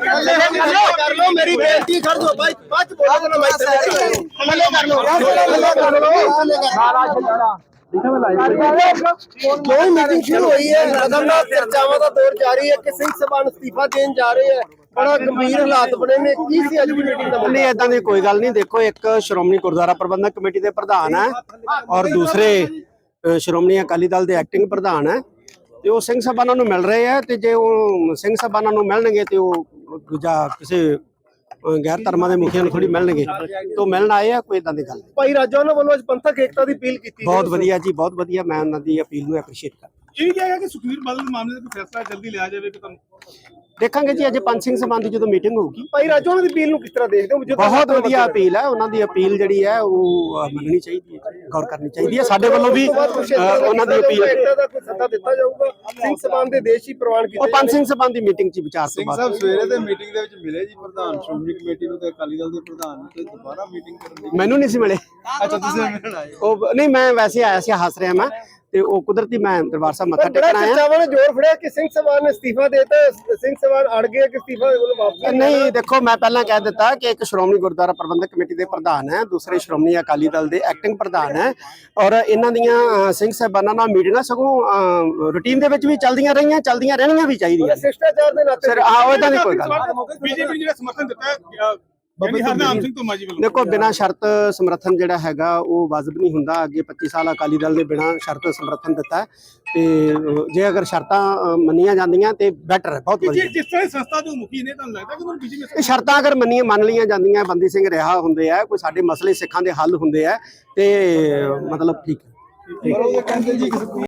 ਕਰ ਲਓ ਮੇਰੀ ਬੇਨਤੀ ਕਰ ਦਿਓ ਬਾਈ ਬਾਅਦ ਚ ਨਾ ਮੈਂ ਥੱਲੇ ਕਰ ਲਓ ਥੱਲੇ ਕਰ ਲਓ ਕੋਈ ਮੀਟਿੰਗ ਸ਼ੁਰੂ ਹੋਈ ਹੈ? ਲਗਾਤਾਰ ਚਰਚਾਵਾਂ ਦਾ ਦੌਰ ਜਾਰੀ ਹੈ ਕਿ ਸਿੰਘ ਸਭਾ ਅਸਤੀਫਾ ਦੇਣ ਜਾ ਰਹੇ ਹੈ। ਬੜਾ ਗੰਭੀਰ ਹਾਲਾਤ ਬਣੇ ਨੇ। ਕੀ ਸੀ ਅੱਜ ਦੀ ਮੀਟਿੰਗ ਦਾ ਨਹੀਂ ਇਦਾਂ ਦੀ ਕੋਈ ਗੱਲ ਨਹੀਂ। ਦੇਖੋ, ਇੱਕ ਸ਼੍ਰੋਮਣੀ ਗੁਰਦੁਆਰਾ ਪ੍ਰਬੰਧਕ ਕਮੇਟੀ ਦੇ ਪ੍ਰਧਾਨ ਹੈ ਔਰ ਦੂਸਰੇ ਸ਼੍ਰੋਮਣੀ ਅਕਾਲੀ ਦਲ ਦੇ ਐਕਟਿੰਗ ਪ੍ਰਧਾਨ ਹੈ। ਤੇ ਉਹ ਸਿੰਘ ਸਭਾਨਾਂ ਨੂੰ ਮਿਲ ਰਹੇ ਆ ਤੇ ਜੇ ਉਹ ਸਿੰਘ ਸਭਾਨਾਂ ਨੂੰ ਮਿਲਣਗੇ ਤੇ ਉਹ ਦੂਜਾ ਕਿਸੇ ਅ, ਗੈਰ ਧਰਮਾਂ ਦੇ ਮੁਖੀਆਂ ਨੂੰ ਥੋੜੀ ਮਿਲਣਗੇ। ਤੋਂ ਮਿਲਣ ਆਏ ਆ ਕੋਈ ਇਦਾਂ ਦੀ ਗੱਲ ਨਹੀਂ। ਭਾਈ ਰਾਜਾ ਉਹਨਾਂ ਵੱਲੋਂ ਅੱਜ ਪੰਥਕ ਏਕਤਾ ਦੀ ਅਪੀਲ ਕੀਤੀ ਬਹੁਤ ਵਧੀਆ ਜੀ ਬਹੁਤ ਵਧੀਆ ਮੈਂ ਉਹਨਾਂ ਦੀ ਅਪੀਲ ਨੂੰ ਐਪਰੀਸ਼ੀਏਟ ਕਰਦਾ। ਇਹ ਕਿਹਾ ਗਿਆ ਕਿ ਸੁਖਵੀਰ ਬਾਦਲ ਦੇ ਮਾਮਲੇ ਦਾ ਕੋਈ ਫੈਸਲਾ ਜਲਦੀ ਲਿਆ ਜਾਵੇ ਕਿ ਤੁਹਾਨੂੰ ਦੇਖਾਂਗੇ ਜੀ ਅੱਜ ਪੰਜ ਸਿੰਘ ਸਭਾ ਦੀ ਜਦੋਂ ਮੀਟਿੰਗ ਹੋਊਗੀ। ਭਾਈ ਰਾਜਾ ਉਹਨਾਂ ਦੀ ਅਪੀਲ ਨੂੰ ਕਿਸ ਤਰ੍ਹਾਂ ਦੇਖਦੇ ਹੋ? ਜਦੋਂ ਬਹੁਤ ਵਧੀਆ ਅਪੀਲ ਹੈ ਉਹਨਾਂ ਦੀ ਅਪੀਲ ਜਿਹੜੀ ਹੈ ਉਹ ਮੰਨਣੀ ਚਾਹੀਦੀ ਹੈ ਗੌਰ ਕਰਨੀ ਚਾਹੀਦੀ ਹੈ। ਸਾਡੇ ਵੱਲੋਂ ਵੀ ਉਹਨਾਂ ਦੀ ਅਪੀਲ ਦਾ ਕੋਈ ਸੱਦਾ ਦਿੱਤਾ ਜਾਊਗਾ। ਸਿੰਘ ਸਭਾ ਦੇ ਦੇਸ਼ ਹੀ ਪ੍ਰਵਾਨ ਉਹ ਕੀਤੇ ਪੰਜ ਸਿੰਘ ਸਭਾ ਦੀ ਮੀਟਿੰਗ 'ਚ ਵਿਚਾਰ ਤੋਂ ਸਿੰਘ ਬਾਅਦ। ਸਾਹਿਬ ਸਵੇਰੇ ਦੇ ਮੀਟਿੰਗ ਦੇ ਵਿੱਚ ਮਿਲੇ ਜੀ ਪ੍ਰਧਾਨ ਸ਼੍ਰੋਮਣੀ ਕਮੇਟੀ ਨੂੰ ਤੇ ਅਕਾਲੀ ਦਲ ਦੇ ਪ੍ਰਧਾਨ ਨੂੰ ਤੇ ਦੁਬਾਰਾ ਮੀਟਿੰਗ ਕਰਨ ਦੀ ਮੈਨੂੰ ਨਹੀਂ ਸੀ ਮਿਲੇ। ਅੱਛਾ ਤੁਸੀਂ ਮਿਲਣ ਆਏ ਉਹ ਨਹੀਂ ਮੈਂ ਵੈਸੇ ਆਇਆ ਸੀ ਹੱਸ ਰਿਹਾ ਮੈਂ। ਤੇ ਉਹ ਕੁਦਰਤੀ ਮੈਂ ਦਰਬਾਰ ਸਾਹਿਬ ਮੱਥਾ ਟੇਕਣ ਆਇਆ ਚਰਚਾਵਾਂ ਨੇ ਜ਼ੋਰ ਫੜਿਆ ਕਿ ਸਿੰਘ ਸਭਾ ਨੇ ਅਸਤੀਫਾ ਦੇਤਾ ਸਿੰਘ ਸਭਾ ਅੜ ਗਏ ਕਿ ਅਸਤੀਫਾ ਉਹਨੂੰ ਵਾਪਸ ਨਹੀਂ ਦੇਖੋ ਮੈਂ ਪਹਿਲਾਂ ਕਹਿ ਦਿੱਤਾ ਕਿ ਇੱਕ ਸ਼੍ਰੋਮਣੀ ਗੁਰਦੁਆਰਾ ਪ੍ਰਬੰਧਕ ਕਮੇਟੀ ਦੇ ਪ੍ਰਧਾਨ ਹੈ ਦੂਸਰੇ ਸ਼੍ਰੋਮਣੀ ਅਕਾਲੀ ਦਲ ਦੇ ਐਕਟਿੰਗ ਪ੍ਰਧਾਨ ਹੈ ਔਰ ਇਹਨਾਂ ਦੀਆਂ ਸਿੰਘ ਸਾਹਿਬਾਨਾਂ ਨਾਲ ਮੀਟਿੰਗਾਂ ਸਗੋਂ ਰੂਟੀਨ ਦੇ ਵਿੱਚ ਵੀ ਚੱਲਦੀਆਂ ਰਹੀਆਂ ਚੱਲਦੀਆਂ ਰਹਿਣੀਆਂ ਵੀ ਚਾਹੀਦੀਆਂ। ਸ਼ਿਸ਼ਟਾਚਾਰ ਦੇ ਨਾਤੇ ਸਿਰ ਆ ਉਹ ਇਦਾਂ ਦੀ ਕੋਈ ਗੱਲ ਨਹੀਂ। ਬੀਜੇਪੀ ਜਿਹੜਾ ਸਮਰਥਨ ਦਿੱਤਾ ਹੈ ਬੱਬੀ ਹਰਨਾਮ ਸਿੰਘ ਧੁਮਾ ਜੀ ਵੱਲੋਂ ਦੇਖੋ ਬਿਨਾਂ ਸ਼ਰਤ ਸਮਰਥਨ ਜਿਹੜਾ ਹੈਗਾ ਉਹ ਵਾਜਬ ਨਹੀਂ ਹੁੰਦਾ। ਅੱਗੇ 25 ਸਾਲ ਅਕਾਲੀ ਦਲ ਨੇ ਬਿਨਾਂ ਸ਼ਰਤ ਸਮਰਥਨ ਦਿੱਤਾ। ਤੇ ਜੇ ਅਗਰ ਸ਼ਰਤਾਂ ਮੰਨੀਆਂ ਜਾਂਦੀਆਂ ਤੇ ਬੈਟਰ ਹੈ ਬਹੁਤ ਵਧੀਆ। ਜਿਸ ਤਰ੍ਹਾਂ ਸੰਸਥਾ ਦੇ ਮੁਖੀ ਨੇ ਤੁਹਾਨੂੰ ਲੱਗਦਾ ਕਿ ਉਹਨਾਂ ਬੀਜੇਪੀ ਇਹ ਸ਼ਰਤਾਂ ਅਗਰ ਮੰਨੀਆਂ ਮੰਨ ਲਈਆਂ ਜਾਂਦੀਆਂ ਬੰਦੀ ਸਿੰਘ ਰਿਹਾ ਹੁੰਦੇ ਆ ਕੋਈ ਸਾਡੇ ਮਸਲੇ ਸਿੱਖਾਂ ਦੇ ਹੱਲ ਹੁੰਦੇ ਆ ਤੇ ਮਤਲਬ ਠੀਕ ਹੈ।